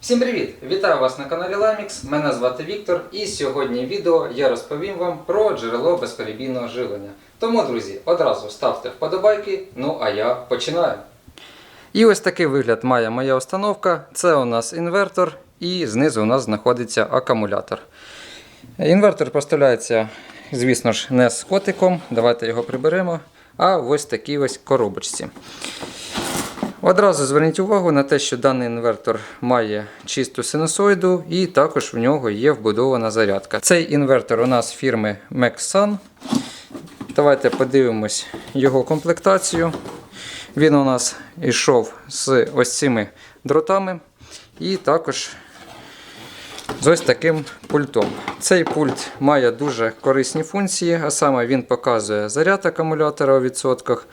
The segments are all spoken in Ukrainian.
Всім привіт! Вітаю вас на каналі Lamix. Мене звати Віктор, і сьогодні в відео я розповім вам про джерело безперебійного живлення. Тому, друзі, одразу ставте вподобайки, ну а я починаю. І ось такий вигляд має моя установка. Це у нас інвертор, і знизу у нас знаходиться акумулятор. Інвертор поставляється, звісно ж, не з котиком. Давайте його приберемо. А ось такій ось коробочці. Одразу зверніть увагу на те, що даний інвертор має чисту синусоїду і також в нього є вбудована зарядка. Цей інвертор у нас фірми Maxsun. Давайте подивимось його комплектацію. Він у нас йшов з ось цими дротами і також з ось таким пультом. Цей пульт має дуже корисні функції, а саме він показує заряд акумулятора у відсотках,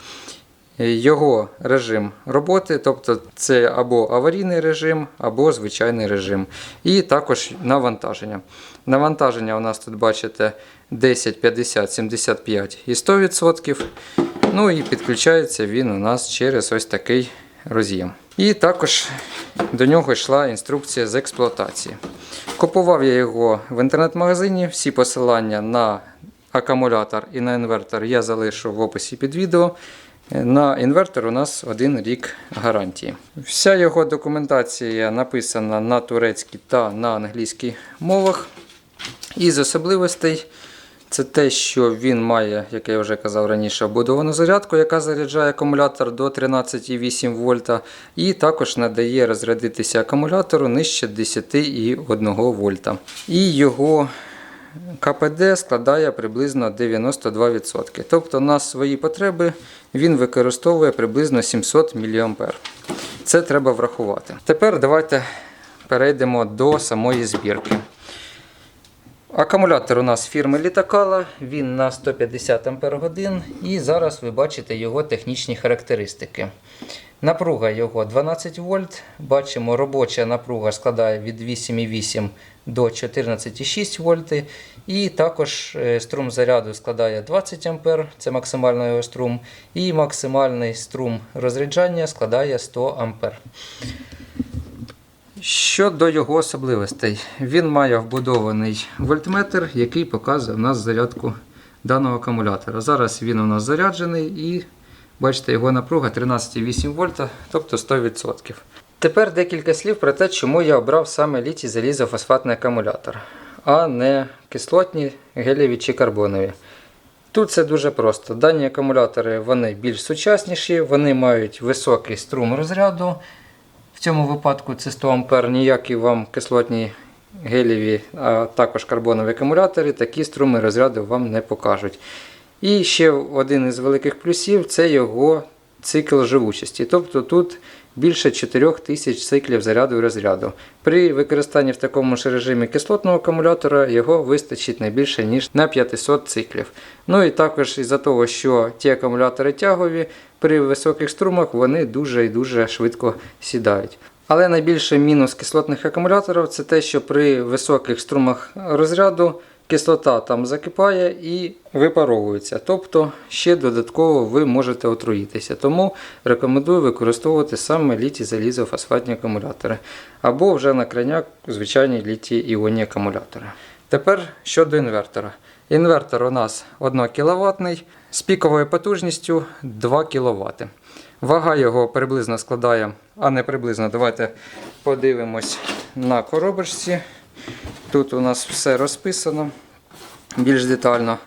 його режим роботи, тобто це або аварійний режим, або звичайний режим. І також навантаження. Навантаження у нас тут бачите 10, 50, 75 і 100%. Ну і підключається він у нас через ось такий роз'єм. І також до нього йшла інструкція з експлуатації. Купував я його в інтернет-магазині. Всі посилання на акумулятор і на інвертор я залишу в описі під відео. На інвертор у нас один рік гарантії. Вся його документація написана на турецькій та на англійській мовах. Із особливостей це те, що він має, як я вже казав раніше, обудовану зарядку, яка заряджає акумулятор до 13,8 вольта, і також надає розрядитися акумулятору нижче 10,1 вольта. І його КПД складає приблизно 92%. Тобто на свої потреби він використовує приблизно 700 мА. Це треба врахувати. Тепер давайте перейдемо до самої збірки. Акумулятор у нас фірми Літакала, він на 150 Ах і зараз ви бачите його технічні характеристики. Напруга його 12 вольт. Бачимо, робоча напруга складає від 8,8 до 14,6 вольти. І також е, струм заряду складає 20 А, це максимальний його струм, і максимальний струм розряджання складає 100 А. Щодо його особливостей, він має вбудований вольтметр, який показує у нас зарядку даного акумулятора. Зараз він у нас заряджений і бачите, його напруга 13,8 вольта, тобто 100%. Тепер декілька слів про те, чому я обрав саме літій залізофосфатний акумулятор, а не кислотні, гелєві чи карбонові. Тут це дуже просто. Дані акумулятори вони більш сучасніші, вони мають високий струм розряду. Цьому випадку це 100 А, ніякі вам кислотні гелєві, а також карбонові акумулятори, такі струми розряду вам не покажуть. І ще один із великих плюсів це його цикл живучості. Тобто тут більше 4000 циклів заряду і розряду. При використанні в такому ж режимі кислотного акумулятора його вистачить не більше, ніж на 500 циклів. Ну і також із-за того, що ті акумулятори тягові, при високих струмах вони дуже і дуже швидко сідають. Але найбільший мінус кислотних акумуляторів це те, що при високих струмах розряду кислота там закипає і випаровується. Тобто ще додатково ви можете отруїтися. Тому рекомендую використовувати саме літій залізофосфатні акумулятори. Або вже на крайняк звичайні літій іонні акумулятори. Тепер щодо інвертора. Інвертор у нас 1 кВт з піковою потужністю 2 кВт. Вага його приблизно складає, а не приблизно, давайте подивимось на коробочці. Тут у нас все розписано більш детально.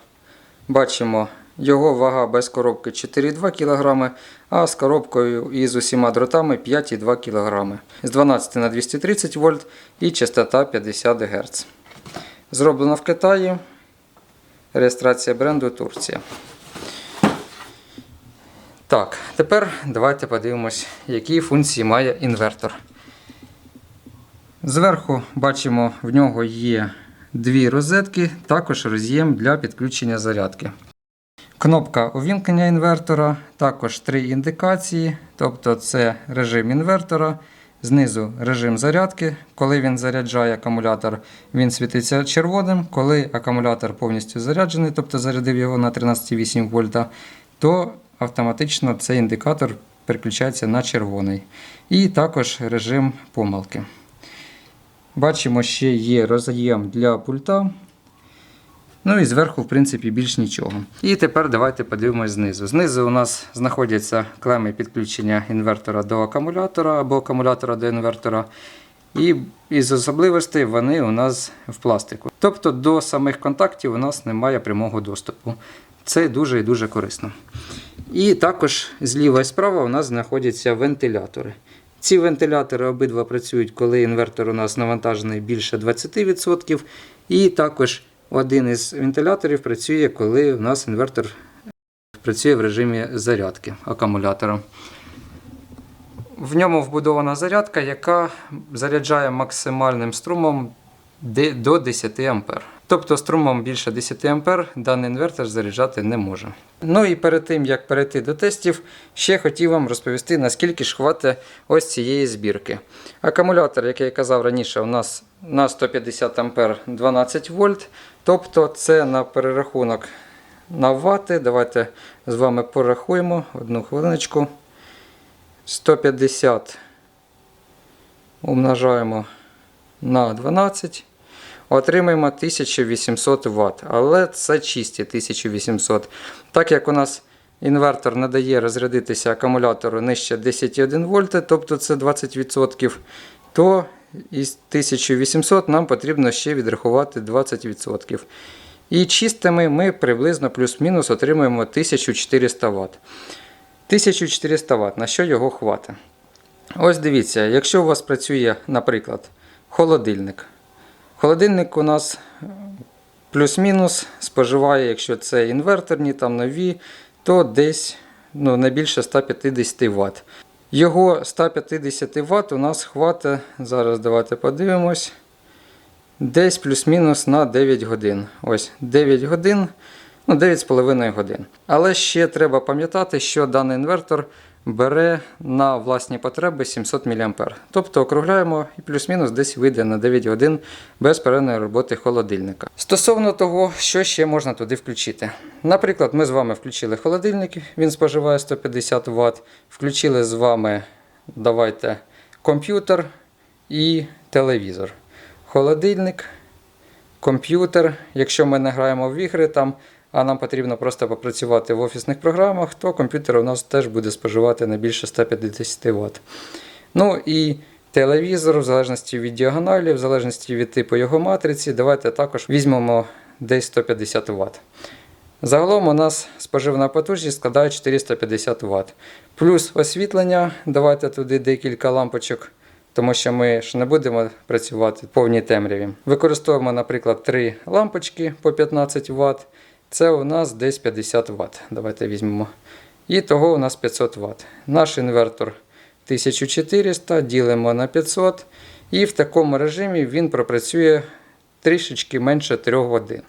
Бачимо, його вага без коробки 4,2 кг, а з коробкою і з усіма дротами 5,2 кг. З 12 на 230 вольт і частота 50 Гц. Зроблено в Китаї. Реєстрація бренду Турція. Так, тепер давайте подивимось, які функції має інвертор. Зверху бачимо, в нього є дві розетки, також роз'єм для підключення зарядки. Кнопка увімкнення інвертора, також три індикації, тобто це режим інвертора, знизу режим зарядки. Коли він заряджає акумулятор, він світиться червоним. Коли акумулятор повністю заряджений, тобто зарядив його на 13,8 вольта, то автоматично цей індикатор переключається на червоний. І також режим помилки. Бачимо, ще є роз'єм для пульта. Ну і зверху, в принципі, більш нічого. І тепер давайте подивимось знизу. Знизу у нас знаходяться клеми підключення інвертора до акумулятора або акумулятора до інвертора. І із особливостей вони у нас в пластику. Тобто до самих контактів у нас немає прямого доступу. Це дуже і дуже корисно. І також зліва і справа у нас знаходяться вентилятори. Ці вентилятори обидва працюють, коли інвертор у нас навантажений більше 20%. І також один із вентиляторів працює, коли у нас інвертор працює в режимі зарядки акумулятора. В ньому вбудована зарядка, яка заряджає максимальним струмом до 10 А. Тобто струмом більше 10 А даний інвертор заряджати не може. Ну і перед тим як перейти до тестів, ще хотів вам розповісти, наскільки ж хватить ось цієї збірки. Акумулятор, як я казав раніше, у нас на 150 А 12 вольт. Тобто це на перерахунок на вати. Давайте з вами порахуємо одну хвилиночку. 150 умножаємо на 12. Отримаємо 1800 Вт. Але це чисті 1800. Так як у нас інвертор не дає розрядитися акумулятору нижче 10,1 вольта, тобто це 20%, то із 1800 нам потрібно ще відрахувати 20%. І чистими ми приблизно плюс-мінус отримуємо 1400 Вт. 1400 Вт, на що його хватить? Ось дивіться, якщо у вас працює, наприклад, холодильник. Холодильник у нас е, плюс-мінус споживає, якщо це інверторні, там нові, то десь ну, не більше 150 Вт. Його 150 Вт у нас хватить, зараз давайте подивимось, десь плюс-мінус на 9 годин. Ось 9 годин, ну 9,5 годин. Але ще треба пам'ятати, що даний інвертор бере на власні потреби 700 мА. Тобто округляємо і плюс-мінус десь вийде на 9 годин безперервної роботи холодильника. Стосовно того, що ще можна туди включити. Наприклад, ми з вами включили холодильник, він споживає 150 Вт. Включили з вами, давайте, комп'ютер і телевізор. Холодильник, комп'ютер. Якщо ми не граємо в ігри там, а нам потрібно просто попрацювати в офісних програмах, то комп'ютер у нас теж буде споживати не більше 150 Вт. Ну і телевізор, в залежності від діагоналі, в залежності від типу його матриці, давайте також візьмемо десь 150 Вт. Загалом у нас споживна потужність складає 450 Вт. Плюс освітлення, давайте туди декілька лампочок, тому що ми ж не будемо працювати в повній темряві. Використовуємо, наприклад, 3 лампочки по 15 Вт. Це у нас десь 50 Вт. Давайте візьмемо. І того у нас 500 Вт. Наш інвертор 1400 ділимо на 500. І в такому режимі він пропрацює трішечки менше 3 годин.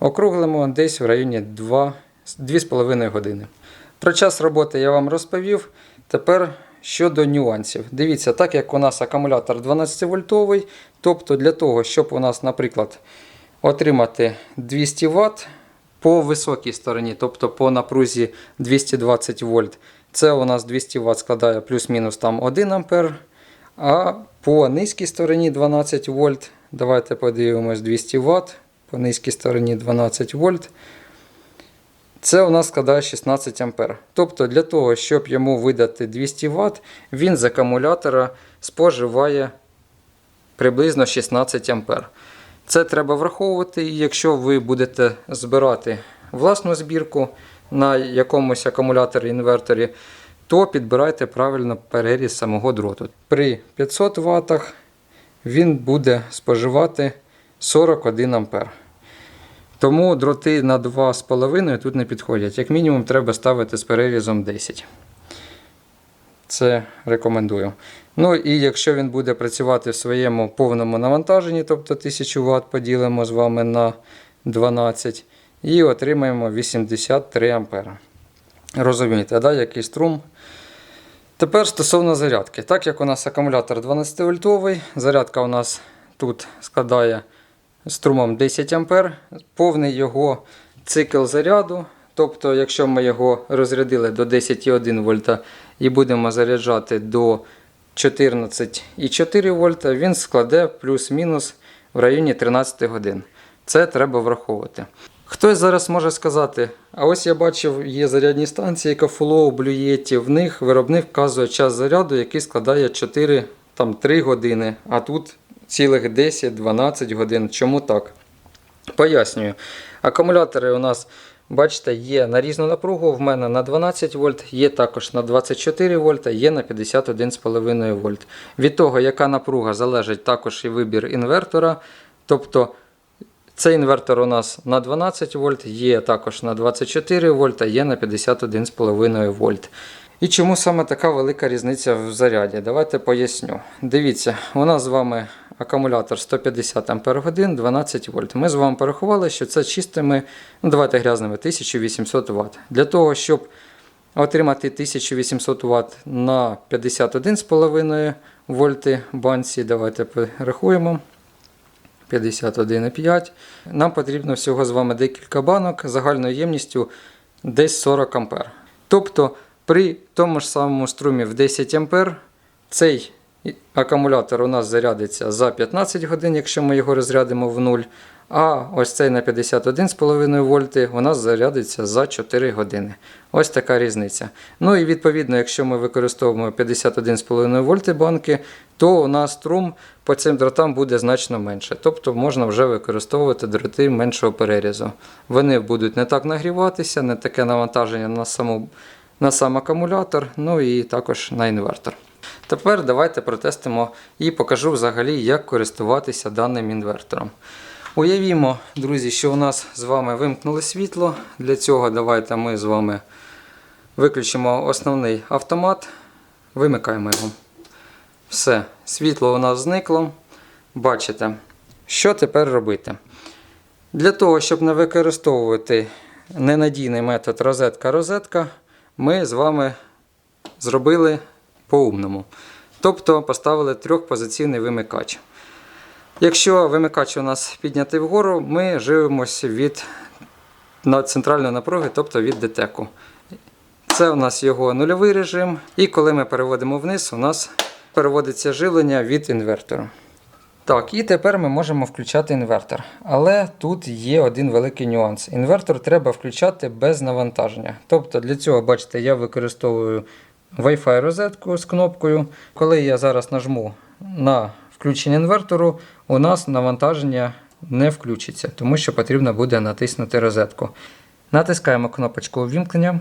Округлимо десь в районі 2, 2,5 години. Про час роботи я вам розповів. Тепер щодо нюансів. Дивіться, так як у нас акумулятор 12 вольтовий, тобто для того, щоб у нас, наприклад, отримати 200 Вт по високій стороні, тобто по напрузі 220 вольт, це у нас 200 Вт складає плюс-мінус там 1 ампер. А по низькій стороні 12 вольт. Давайте подивимось 200 Вт. По низькій стороні 12 вольт. Це у нас складає 16 ампер. Тобто для того, щоб йому видати 200 Вт, він з акумулятора споживає приблизно 16 ампер. Це треба враховувати, і якщо ви будете збирати власну збірку на якомусь акумуляторі інверторі, то підбирайте правильно переріз самого дроту. При 500 Вт він буде споживати 41 ампер. Тому дроти на 2,5 тут не підходять. Як мінімум, треба ставити з перерізом 10. Це рекомендую. Ну і якщо він буде працювати в своєму повному навантаженні, тобто 1000 Вт поділимо з вами на 12 і отримаємо 83 ампера. Розумієте, да, який струм? Тепер стосовно зарядки. Так як у нас акумулятор 12 вольтовий, зарядка у нас тут складає струмом 10 А, повний його цикл заряду. Тобто, якщо ми його розрядили до 10,1 вольта і будемо заряджати до 14,4 вольта, він складе плюс-мінус в районі 13 годин. Це треба враховувати. Хтось зараз може сказати, а ось я бачив, є зарядні станції Кафулоу, Блюєті, в них виробник вказує час заряду, який складає 4, там, 3 години, а тут цілих 10-12 годин. Чому так? Пояснюю. Акумулятори у нас, бачите, є на різну напругу. В мене на 12 вольт, є також на 24 вольта, є на 51,5 вольт. Від того, яка напруга залежить також і вибір інвертора. Тобто цей інвертор у нас на 12 вольт, є також на 24 вольта, є на 51,5 вольт. І чому саме така велика різниця в заряді? Давайте поясню. Дивіться, у нас з вами акумулятор 150 Ах 12 вольт. Ми з вами порахували, що це чистими, ну давайте грязними 1800 Вт. Для того, щоб отримати 1800 Вт на 51,5 вольти банці, давайте порахуємо. 51,5. Нам потрібно всього з вами декілька банок загальною ємністю десь 40 А. Тобто при тому ж самому струмі в 10 А цей акумулятор у нас зарядиться за 15 годин, якщо ми його розрядимо в 0. А ось цей на 51,5 вольти у нас зарядиться за 4 години. Ось така різниця. Ну і відповідно, якщо ми використовуємо 51,5 вольти банки, то у нас струм по цим дротам буде значно менше. Тобто можна вже використовувати дроти меншого перерізу. Вони будуть не так нагріватися, не таке навантаження на, саму, на сам акумулятор, ну і також на інвертор. Тепер давайте протестимо і покажу взагалі, як користуватися даним інвертором. Уявімо, друзі, що у нас з вами вимкнули світло. Для цього давайте ми з вами виключимо основний автомат, вимикаємо його. Все, світло у нас зникло. Бачите, що тепер робити? Для того, щоб не використовувати ненадійний метод розетка-розетка, ми з вами зробили по-умному. Тобто поставили трьохпозиційний вимикач. Якщо вимикач у нас піднятий вгору, ми живемося від центральної напруги, тобто від детеку. Це у нас його нульовий режим. І коли ми переводимо вниз, у нас переводиться живлення від інвертору. Так, і тепер ми можемо включати інвертор. Але тут є один великий нюанс. Інвертор треба включати без навантаження. Тобто для цього, бачите, я використовую Wi-Fi розетку з кнопкою. Коли я зараз нажму на включення інвертору, у нас навантаження не включиться, тому що потрібно буде натиснути розетку. Натискаємо кнопочку увімкнення.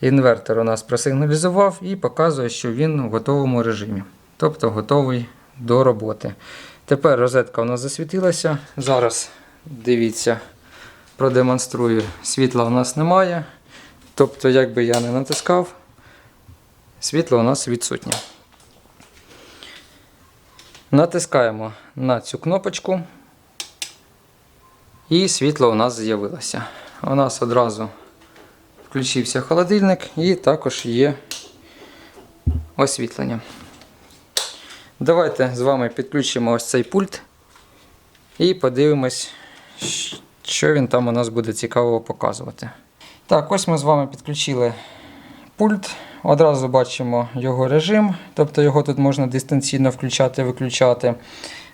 Інвертор у нас просигналізував і показує, що він в готовому режимі, тобто готовий до роботи. Тепер розетка у нас засвітилася. Зараз дивіться, продемонструю, світла у нас немає. Тобто, як би я не натискав, світло у нас відсутнє. Натискаємо на цю кнопочку, і світло у нас з'явилося. У нас одразу включився холодильник і також є освітлення. Давайте з вами підключимо ось цей пульт і подивимось, що він там у нас буде цікавого показувати. Так, ось ми з вами підключили пульт. Одразу бачимо його режим, тобто його тут можна дистанційно включати виключати.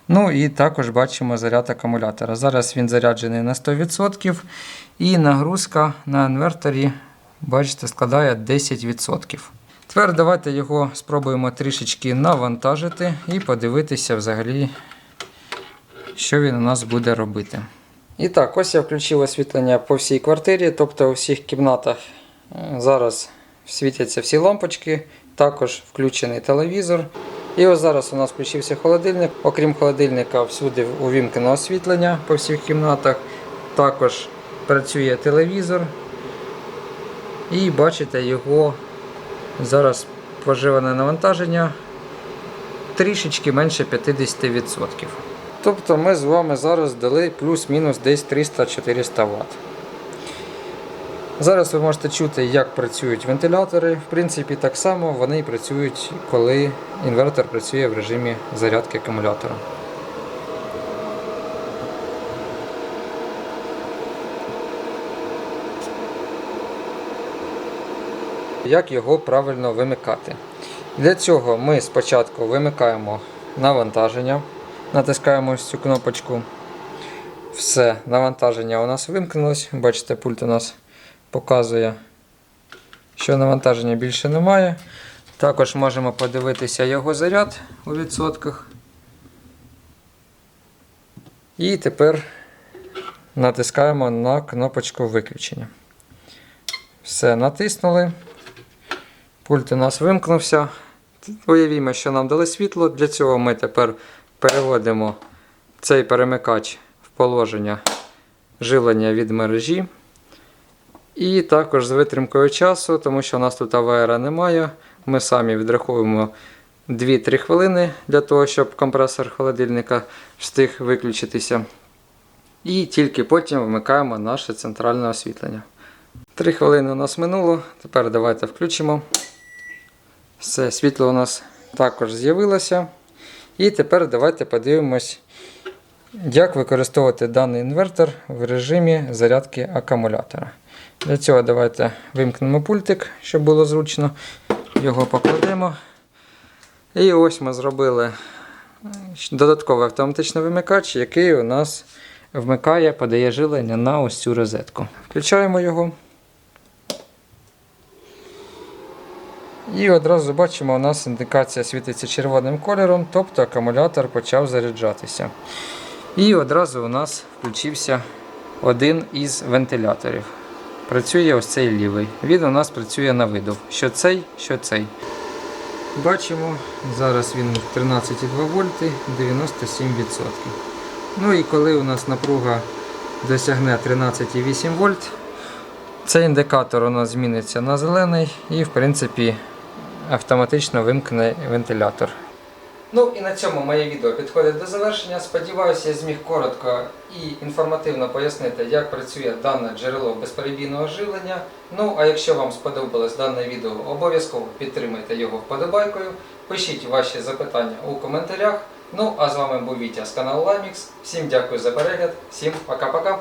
Ну і також бачимо заряд акумулятора. Зараз він заряджений на 100% і нагрузка на інверторі, бачите, складає 10%. Тепер давайте його спробуємо трішечки навантажити і подивитися взагалі, що він у нас буде робити. І так, ось я включив освітлення по всій квартирі, тобто у всіх кімнатах зараз світяться всі лампочки, також включений телевізор. І ось зараз у нас включився холодильник. Окрім холодильника, всюди увімкнено освітлення по всіх кімнатах. Також працює телевізор. І бачите, його зараз поживане навантаження трішечки менше 50%. Тобто ми з вами зараз дали плюс-мінус десь 300-400 Вт. Зараз ви можете чути, як працюють вентилятори. В принципі, так само вони працюють, коли інвертор працює в режимі зарядки акумулятора. Як його правильно вимикати? Для цього ми спочатку вимикаємо навантаження, натискаємо ось цю кнопочку. Все, навантаження у нас вимкнулось. Бачите, пульт у нас показує, що навантаження більше немає. Також можемо подивитися його заряд у відсотках. І тепер натискаємо на кнопочку виключення. Все, натиснули. Пульт у нас вимкнувся. Уявімо, що нам дали світло. Для цього ми тепер переводимо цей перемикач в положення живлення від мережі. І також з витримкою часу, тому що у нас тут АВР немає. Ми самі відраховуємо 2-3 хвилини для того, щоб компресор холодильника встиг виключитися. І тільки потім вмикаємо наше центральне освітлення. 3 хвилини у нас минуло. Тепер давайте включимо. Все, світло у нас також з'явилося. І тепер давайте подивимось, як використовувати даний інвертор в режимі зарядки акумулятора. Для цього давайте вимкнемо пультик, щоб було зручно. Його покладемо. І ось ми зробили додатковий автоматичний вимикач, який у нас вмикає, подає жилення на ось цю розетку. Включаємо його. І одразу бачимо, у нас індикація світиться червоним кольором, тобто акумулятор почав заряджатися. І одразу у нас включився один із вентиляторів. Працює ось цей лівий. Він у нас працює на видов. Що цей, що цей. Бачимо, зараз він 13,2 вольти 97%. Ну і коли у нас напруга досягне 13,8 вольт, цей індикатор у нас зміниться на зелений і, в принципі, автоматично вимкне вентилятор. Ну і на цьому моє відео підходить до завершення. Сподіваюся, я зміг коротко і інформативно пояснити, як працює дане джерело безперебійного живлення. Ну а якщо вам сподобалось дане відео, обов'язково підтримайте його вподобайкою, пишіть ваші запитання у коментарях. Ну а з вами був Вітя з каналу Lamix. Всім дякую за перегляд, всім пока-пока.